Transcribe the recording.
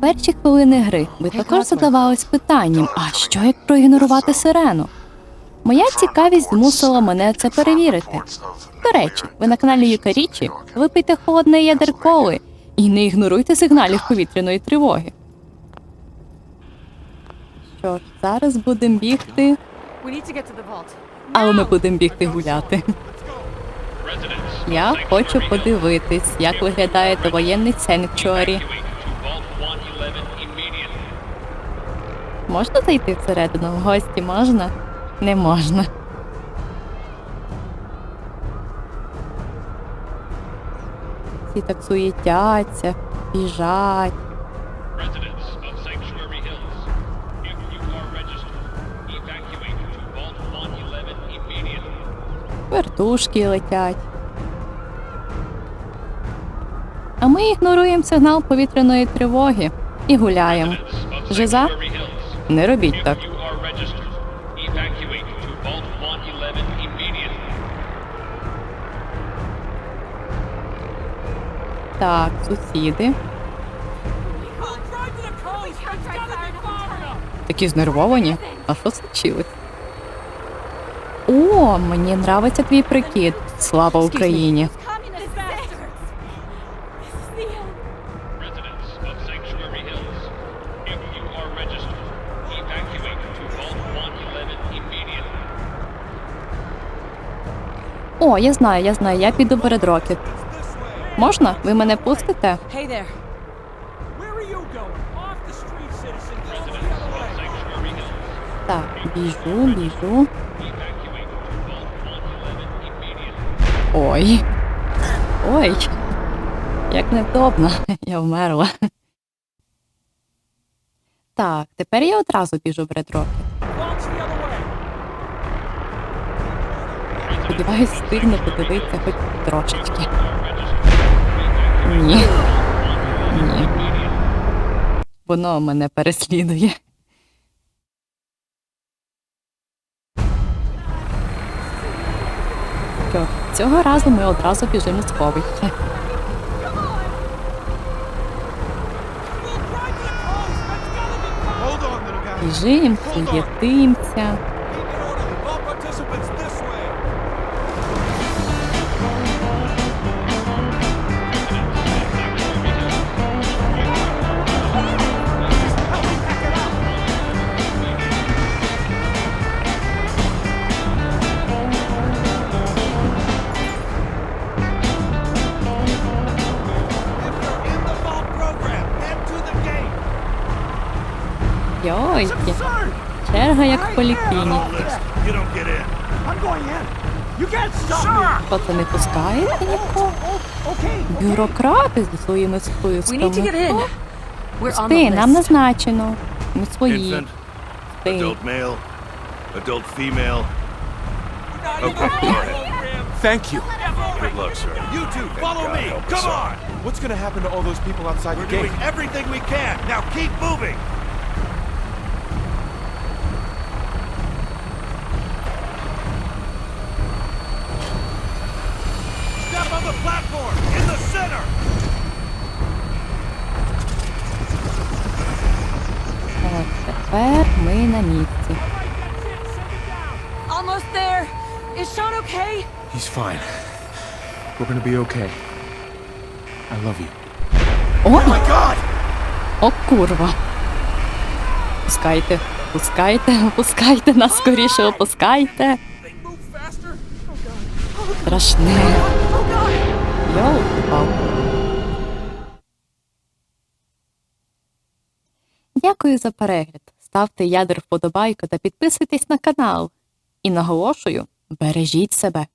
перші хвилини гри ви також задавались питанням, а що як проігнорувати сирену? Моя цікавість змусила мене це перевірити. До речі, ви на каналі Юкарічі випийте холодне ядер коли і не ігноруйте сигналів повітряної тривоги. Що ж, зараз будемо бігти, але ми будемо бігти гуляти. Я хочу подивитись, як виглядає довоєнний Сенкчуарі. Можна зайти всередину? В гості можна? Не можна. Всі так суєтяться, біжать. Residents of Sanctuary Hills, if you are registered, evacuate to Vault 111 immediately. Вертушки летять. А ми ігноруємо сигнал повітряної тривоги і гуляємо. Жиза? Не робіть так. you are registered, evacuate to Vault 111 immediately. Так, сусіди. Такі знервовані. А що случилось? О, мені нравиться твій прикид. Слава Україні. О, я знаю, я знаю, я піду перед Рокет. Можна? Ви мене пустите? Так, біжу, біжу. evacuate to Vault 111 immediately. Ой. Ой. Як невдобно. Я вмерла. Так, тепер я одразу біжу other way. Сподіваюсь, встигну подивитися хоч трошечки. Ні. Ні. Воно мене переслідує. Цього разу ми одразу біжимо в сховище. We'll drive to the coast. Let's go to the Hold guy. Біжим, You can't stop me. Що це не пускаєте нікого? Бюрократи зі своїми We need to get списками. We're Ти, нам назначено. Ми свої. Ти. adult male, adult female. Okay, go ahead. Thank you. Good luck, sir. You two, follow God me. Come on. What's gonna happen to all those people outside We're the gate? doing everything we can. Now keep moving. Step on the platform in the center. От тепер ми на місці. Almost there. Is Sean okay? He's fine. We're gonna be okay. I love you. О! О, курва. Пускайте, пускайте, опускайте нас скоріше, опускайте. Страшне. Oh! Йоу, Дякую за перегляд. Ставте ядер вподобайку та підписуйтесь на канал. І наголошую, бережіть себе.